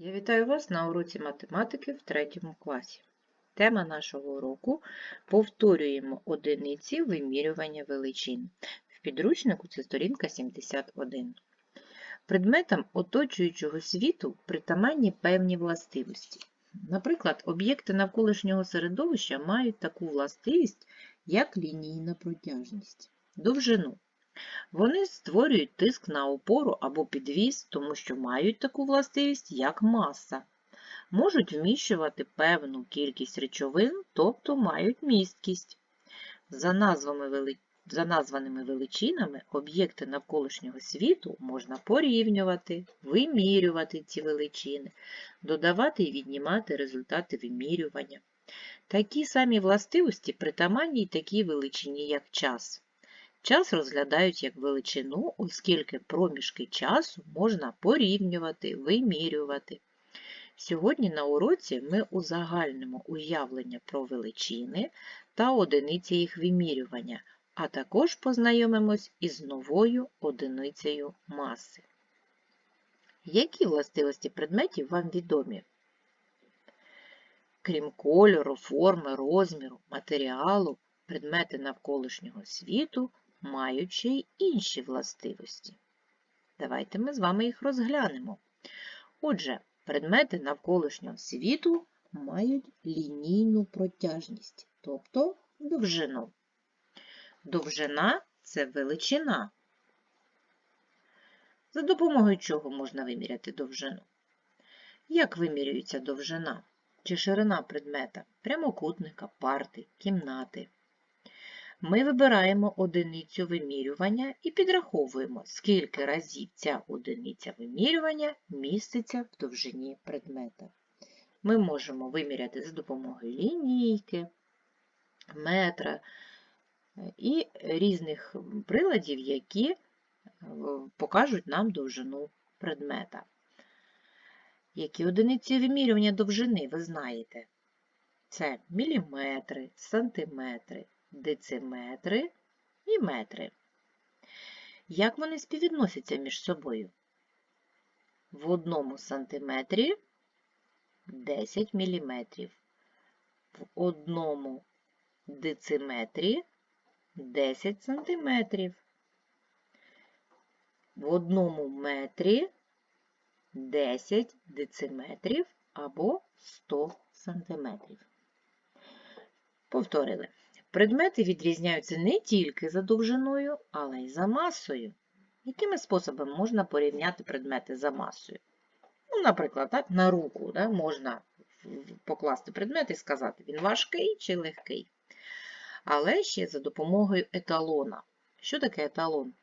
Я вітаю вас на уроці математики в третьому класі. Тема нашого уроку повторюємо одиниці вимірювання величин. В підручнику це сторінка 71. Предметам оточуючого світу притаманні певні властивості. Наприклад, об'єкти навколишнього середовища мають таку властивість, як лінійна протяжність, довжину. Вони створюють тиск на опору або підвіз, тому що мають таку властивість, як маса. Можуть вміщувати певну кількість речовин, тобто мають місткість. За, назвами вели... За названими величинами об'єкти навколишнього світу можна порівнювати, вимірювати ці величини, додавати і віднімати результати вимірювання. Такі самі властивості притаманні й такій величині, як час. Час розглядають як величину, оскільки проміжки часу можна порівнювати, вимірювати. Сьогодні на уроці ми узагальнимо уявлення про величини та одиниці їх вимірювання, а також познайомимось із новою одиницею маси. Які властивості предметів вам відомі? Крім кольору, форми, розміру, матеріалу, предмети навколишнього світу ще й інші властивості. Давайте ми з вами їх розглянемо. Отже, предмети навколишнього світу мають лінійну протяжність, тобто довжину. Довжина це величина. За допомогою чого можна виміряти довжину? Як вимірюється довжина чи ширина предмета прямокутника, парти, кімнати? Ми вибираємо одиницю вимірювання і підраховуємо, скільки разів ця одиниця вимірювання міститься в довжині предмета. Ми можемо виміряти за допомогою лінійки, метра е, і різних приладів, які е, покажуть нам довжину предмета. Які одиниці вимірювання довжини ви знаєте? Це міліметри, сантиметри, дециметри і метри. Як вони співвідносяться між собою? В одному сантиметрі 10 міліметрів, в одному дециметрі 10 сантиметрів, в одному метрі 10 дециметрів або 100 сантиметрів. Повторили. Предмети відрізняються не тільки за довжиною, але й за масою. Якими способами можна порівняти предмети за масою? Ну, Наприклад, так, на руку да, можна покласти предмет і сказати, він важкий чи легкий. Але ще за допомогою еталона. Що таке еталон?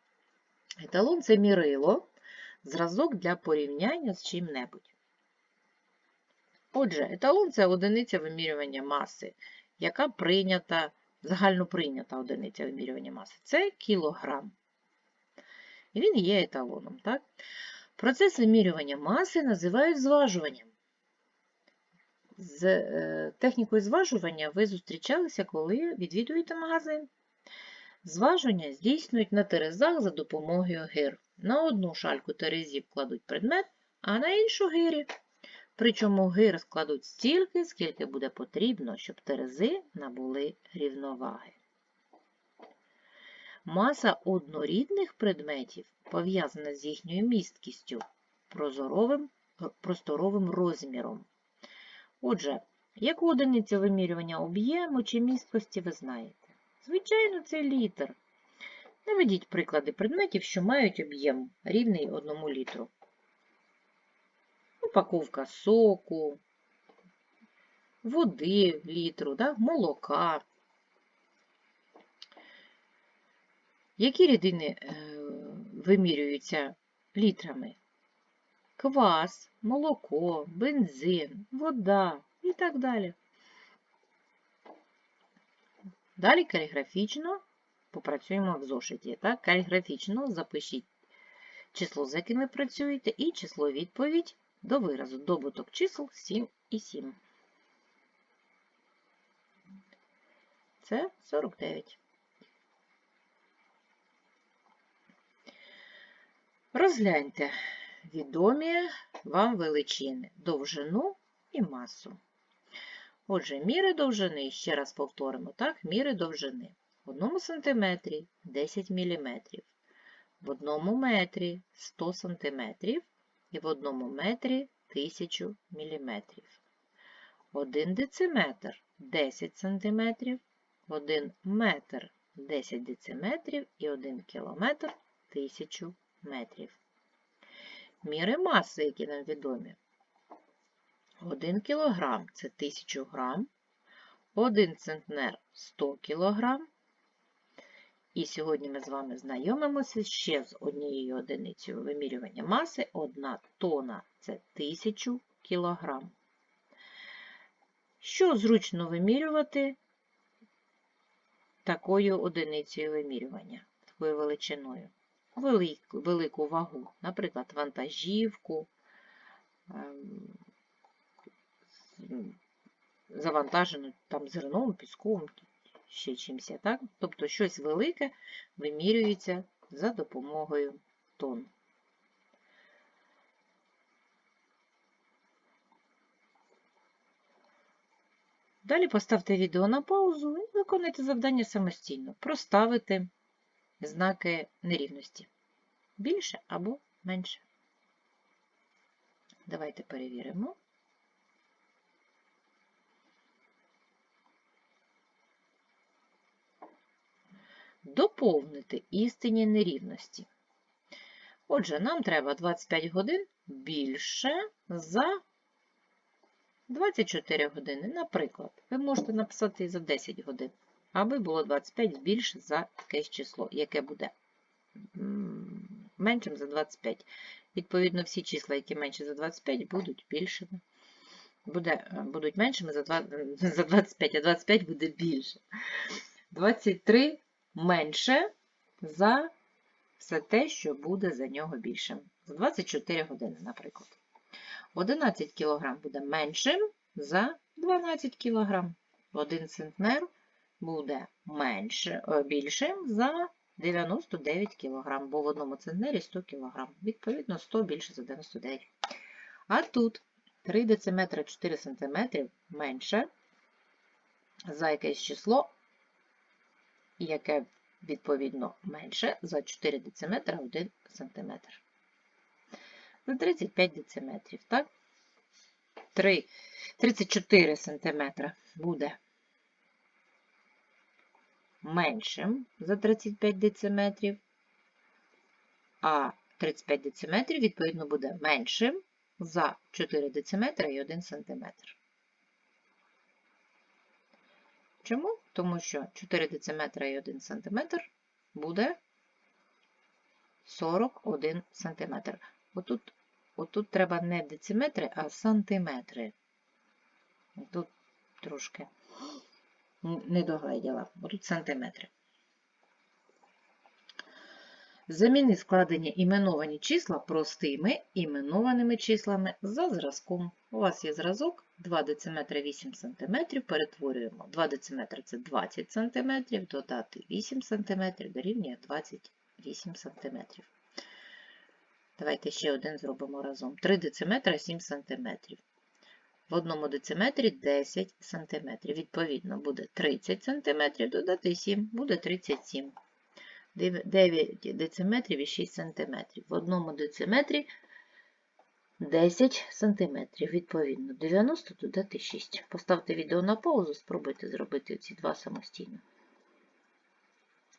Еталон це мірило, зразок для порівняння з чим-небудь. Отже, еталон це одиниця вимірювання маси, яка прийнята загально прийнята одиниця вимірювання маси це кілограм. І він є еталоном. Так? Процес вимірювання маси називають зважуванням. З е, технікою зважування ви зустрічалися, коли відвідуєте магазин. Зважування здійснюють на терезах за допомогою гир. На одну шальку терезів кладуть предмет, а на іншу гирі. Причому гир складуть стільки, скільки буде потрібно, щоб терези набули рівноваги. Маса однорідних предметів пов'язана з їхньою місткістю, прозоровим, просторовим розміром. Отже, яку одиницю вимірювання об'єму чи місткості ви знаєте? Звичайно, це літр. Наведіть приклади предметів, що мають об'єм рівний 1 літру упаковка соку, води літру, да, молока. Які рідини е, вимірюються літрами? Квас, молоко, бензин, вода і так далі. Далі каліграфічно попрацюємо в зошиті. Так? Каліграфічно запишіть число, з яким ви працюєте, і число відповідь до виразу добуток чисел 7 і 7. Це 49. Розгляньте, відомі вам величини довжину і масу. Отже, міри довжини, ще раз повторимо, так, міри довжини. В одному сантиметрі 10 мм, в одному метрі 100 см і в одному метрі 1000 мм. Один дециметр 10 см, один метр 10 дециметрів і 1 кілометр 1000 метрів. Міри маси, які нам відомі. 1 кілограм – це 1000 грам, 1 центнер 100 кілограм. І сьогодні ми з вами знайомимося ще з однією одиницею вимірювання маси. 1 тона – це 1000 кілограм. Що зручно вимірювати такою одиницею вимірювання, такою величиною? Велику, велику вагу, наприклад, вантажівку, ем, завантажену там зерном, піском, ще чимось, так? Тобто щось велике вимірюється за допомогою тонн. Далі поставте відео на паузу і виконуйте завдання самостійно. Проставити знаки нерівності. Більше або менше. Давайте перевіримо. Доповнити істинні нерівності. Отже, нам треба 25 годин більше за 24 години. Наприклад, ви можете написати за 10 годин, аби було 25 більше за якесь число, яке буде меншим за 25. Відповідно, всі числа, які менші за 25, будуть більшими. Буде, будуть меншими за, 2, за 25, а 25 буде більше. 23 менше за все те, що буде за нього більшим. За 24 години, наприклад. 11 кг буде меншим за 12 кг. 1 центнер буде менше, більшим за 99 кг, бо в одному центнері 100 кг. Відповідно, 100 більше за 99 А тут 3 дециметра 4 см менше за якесь число, яке, відповідно, менше за 4 дециметра 1 см. За 35 дециметрів, так? 3, 34 см буде меншим за 35 дециметрів, а 35 дециметрів, відповідно, буде меншим за 4 дециметра і 1 см. Чому? Тому що 4 дециметра і 1 см буде 41 см. Отут, отут треба не дециметри, а сантиметри. Тут трошки не догледіла, отут сантиметри. Заміни складені іменовані числа простими іменованими числами за зразком. У вас є зразок 2 дециметри 8 см, перетворюємо 2 дециметри це 20 см, додати 8 см дорівнює 28 см. Давайте ще один зробимо разом. 3 дециметра 7 см. В одному дециметрі 10 см. Відповідно, буде 30 см, додати 7, буде 37 9 дециметрів і 6 см. В одному дециметрі 10 см. Відповідно, 90 додати 6. Поставте відео на паузу, спробуйте зробити ці два самостійно.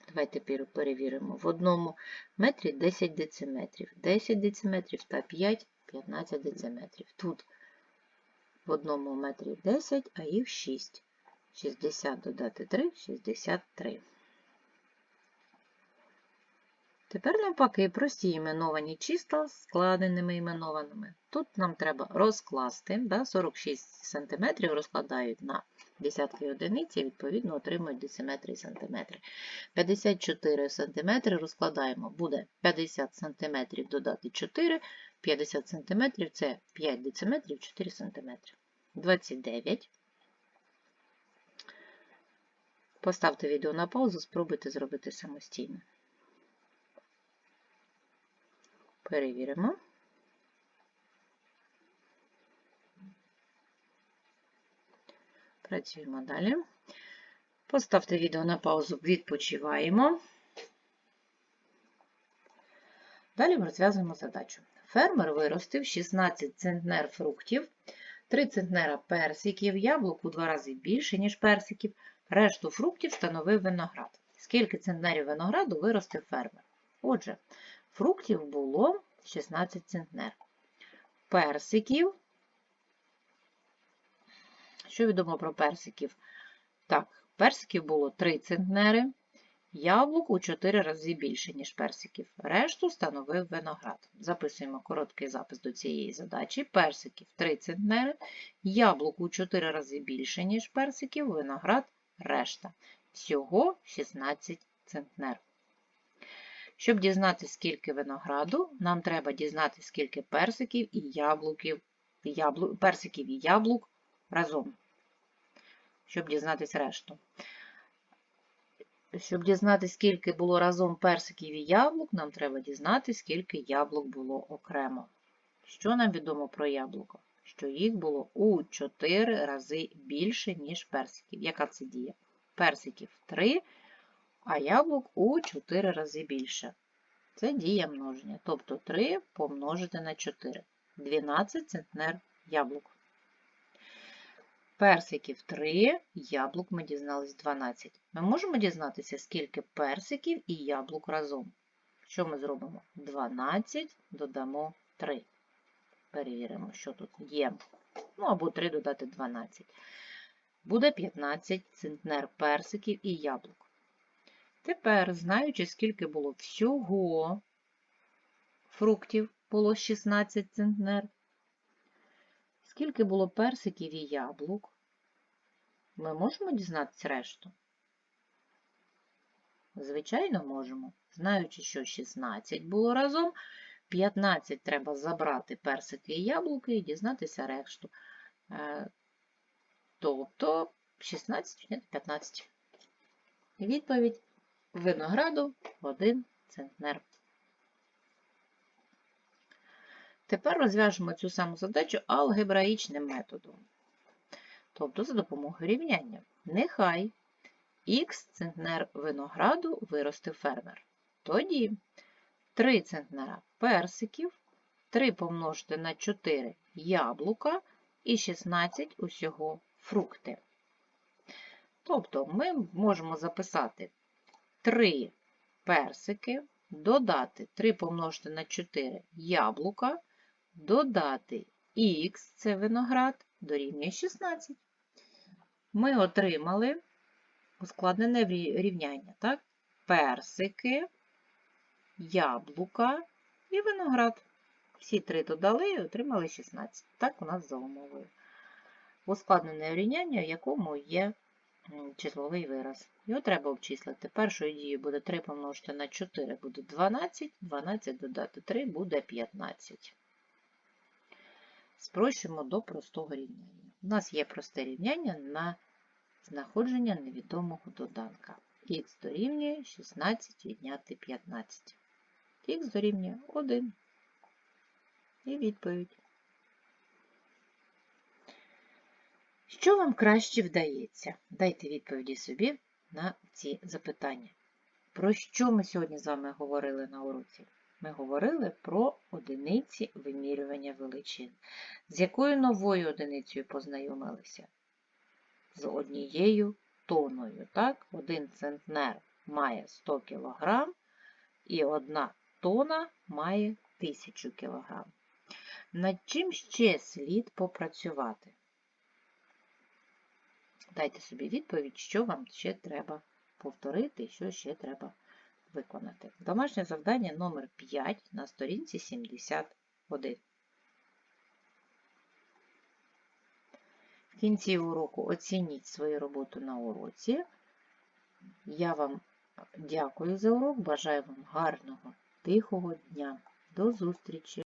Давайте перевіримо. В одному метрі 10 дециметрів. 10 дециметрів та 5 15 дециметрів. Тут в одному метрі 10, а їх 6. 60 додати 3 63. Тепер навпаки прості іменовані числа з складеними іменованими. Тут нам треба розкласти, да, 46 см розкладають на десятки одиниці, відповідно, отримують дециметри і сантиметри. 54 см розкладаємо, буде 50 см додати 4, 50 см це 5 дециметрів, 4 см. 29. Поставте відео на паузу, спробуйте зробити самостійно. Перевіримо. Працюємо далі. Поставте відео на паузу, відпочиваємо. Далі ми розв'язуємо задачу. Фермер виростив 16 центнер фруктів, 3 центнера персиків, яблук у два рази більше, ніж персиків, решту фруктів встановив виноград. Скільки центнерів винограду виросте фермер? Отже, фруктів було 16 центнер. Персиків. Що відомо про персиків? Так, персиків було 3 центнери, яблук у 4 рази більше, ніж персиків. Решту становив виноград. Записуємо короткий запис до цієї задачі. Персиків 3 центнери, яблук у 4 рази більше, ніж персиків, виноград решта. Всього 16 центнер. Щоб дізнатися, скільки винограду, нам треба дізнатися, скільки персиків і яблуків, яблу, персиків і яблук разом. Щоб дізнатися решту. Щоб дізнатися, скільки було разом персиків і яблук, нам треба дізнатися, скільки яблук було окремо. Що нам відомо про яблука? Що їх було у 4 рази більше, ніж персиків. Яка це дія? Персиків 3, а яблук у 4 рази більше. Це дія множення. Тобто 3 помножити на 4. 12 центнер яблук. Персиків 3, яблук ми дізнались 12. Ми можемо дізнатися, скільки персиків і яблук разом. Що ми зробимо? 12 додамо 3. Перевіримо, що тут є. Ну, або 3 додати 12. Буде 15 центнер персиків і яблук. Тепер, знаючи, скільки було всього фруктів, було 16 центнер, скільки було персиків і яблук, ми можемо дізнатися решту? Звичайно, можемо. Знаючи, що 16 було разом, 15 треба забрати персики і яблуки і дізнатися решту. Е, Тобто 16 15. Відповідь винограду 1 центнер. Тепер розв'яжемо цю саму задачу алгебраїчним методом. Тобто за допомогою рівняння. Нехай х центнер винограду виросте фермер. Тоді 3 центнера персиків, 3 помножити на 4 яблука і 16 усього фрукти. Тобто ми можемо записати 3 персики, додати 3 помножити на 4 яблука, додати х, це виноград, дорівнює 16. Ми отримали ускладнене рівняння, так? Персики, яблука і виноград. Всі три додали і отримали 16. Так у нас за умовою. Ускладнене рівняння, в якому є числовий вираз. Його треба обчислити. Першою дією буде 3 помножити на 4 буде 12, 12 додати 3 буде 15. Спрощуємо до простого рівняння. У нас є просте рівняння на знаходження невідомого доданка. Х дорівнює 16 відняти 15. Х дорівнює 1. І відповідь. Що вам краще вдається? Дайте відповіді собі на ці запитання. Про що ми сьогодні з вами говорили на уроці? Ми говорили про одиниці вимірювання величин. З якою новою одиницею познайомилися? З однією тоною. Так? Один центнер має 100 кг, і одна тона має 1000 кг. Над чим ще слід попрацювати? Дайте собі відповідь, що вам ще треба повторити, що ще треба виконати. Домашнє завдання номер 5 на сторінці 71. В кінці уроку оцініть свою роботу на уроці. Я вам дякую за урок, бажаю вам гарного, тихого дня. До зустрічі!